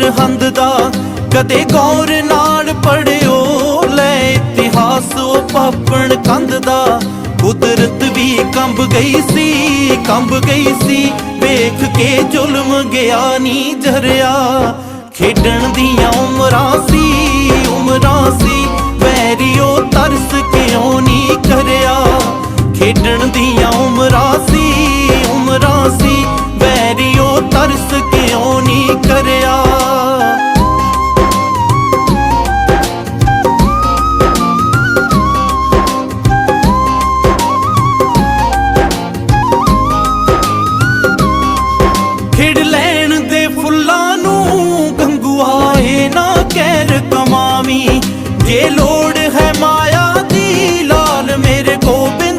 ਸਰਹੰਦ ਦਾ, ਕਦੇ ਗੌਰ ਨਾਲ ਪੜਿਓ। ਲੈ ਇਤਿਹਾਸ ਉਹ ਪਾਪਣ ਕੰਧ ਦਾ। ਕੁਦਰਤ ਵੀ ਕੰਬ ਗਈ ਸੀ, ਕੰਬ ਗਈ ਸੀ। ਵੇਖ ਕੇ ਜ਼ੁਲਮ ਗਿਆ ਨੀ ਜਰਿਆ। ਖੇਡਣ ਦੀਆਂ ਉਮਰਾਂ ਸੀ ਉਮਰਾਂ ਸੀ। ਵੈਰੀਓ ਤਰਸ ਕਿਉਂ ਨੀ ਕਰਿਆ? ਖੇਡਣ ਦੀਆਂ ਉਮਰਾਂ ਸੀ ਉਮਰਾਂ ਸੀ। ਵੈਰੀਓ ਤਰਸ ਕਿਉਂ ਨੀ ਕਰਿਆ? ਖੈਰ ਕਮਾਵੀ। ਜੇ ਲੋੜ ਹੈ ਮਾਇਆ ਦੀ ਲਾਲ ਮੇਰੇ ਕੋਬੇ